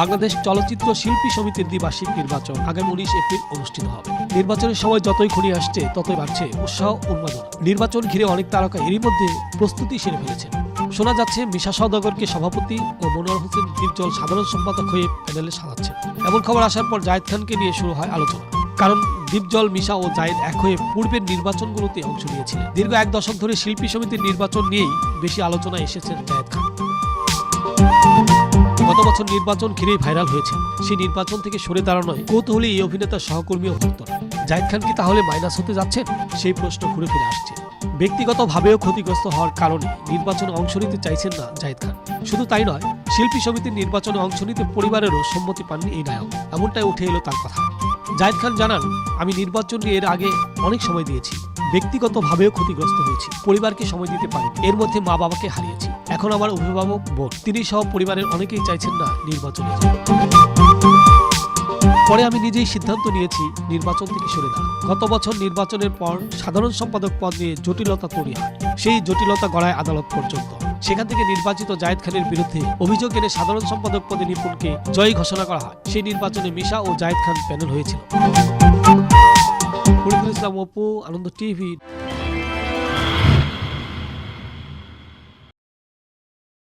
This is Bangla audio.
বাংলাদেশ চলচ্চিত্র শিল্পী সমিতির দ্বিবার্ষিক নির্বাচন আগামী উনিশ এপ্রিল অনুষ্ঠিত হবে। নির্বাচনের সময় যতই ঘনিয়ে আসছে, ততই বাড়ছে উৎসাহ, উন্মাদনা। নির্বাচন ঘিরে অনেক তারকা এরই মধ্যে প্রস্তুতি সেরে ফেলেছেন। শোনা যাচ্ছে, মিশা সওদাগরকে সভাপতি ও মনোয়ার হোসেন দীপজল সাধারণ সম্পাদক হয়ে প্যানেলে সাজাচ্ছেন। এমন খবর আসার পর জায়েদ খানকে নিয়ে শুরু হয় আলোচনা। কারণ দীপজল, মিশা ও জায়েদ এক হয়ে পূর্বের নির্বাচনগুলোতে অংশ নিয়েছিলেন। দীর্ঘ এক দশক ধরে শিল্পী সমিতির নির্বাচন নিয়েই বেশি আলোচনা এসেছেন জায়েদ বছর নির্বাচন ঘিরেই ভাইরাল হয়েছে। সেই নির্বাচন থেকে সরে দাঁড়ানোয় কৌতূহলী এই অভিনেতার সহকর্মীও ভক্তরা। জাহিদ খান কি তাহলে মাইনাস হতে যাচ্ছেন? সেই প্রশ্ন ঘুরে ফিরে আসছে। ব্যক্তিগতভাবেও ক্ষতিগ্রস্ত হওয়ার কারণে নির্বাচনে অংশ নিতে চাইছেন না জাহিদ খান। শুধু তাই নয়, শিল্পী সমিতির নির্বাচনে অংশ নিতে পরিবারেরও সম্মতি পাননি এই নায়ক। এমনটাই উঠে এলো তার কথা। জাহিদ খান জানান, আমি নির্বাচন নিয়ে এর আগে অনেক সময় দিয়েছি। ব্যক্তিগতভাবেও ক্ষতিগ্রস্ত হয়েছি। পরিবারকে সময় দিতে পারি এর মধ্যে মা বাবাকে হারিয়েছি। এখন আমার অভিভাবক বোন। তিনি সহ পরিবারের অনেকেই চাইছেন না নির্বাচনে। পরে আমি নিজেই সিদ্ধান্ত নিয়েছি নির্বাচন থেকে সরে দাঁড়া গত বছর নির্বাচনের পর সাধারণ সম্পাদক পদ নিয়ে জটিলতা তৈরি হয়। সেই জটিলতা গড়ায় আদালত পর্যন্ত। সেখান থেকে নির্বাচিত জায়েদ খানের বিরুদ্ধে অভিযোগ এনে সাধারণ সম্পাদক পদে নিপুণকে জয়ী ঘোষণা করা হয়। সেই নির্বাচনে মিশা ও জায়েদ খান প্যানেল হয়েছিল। ইসলাম অপু, আনন্দ টিভি।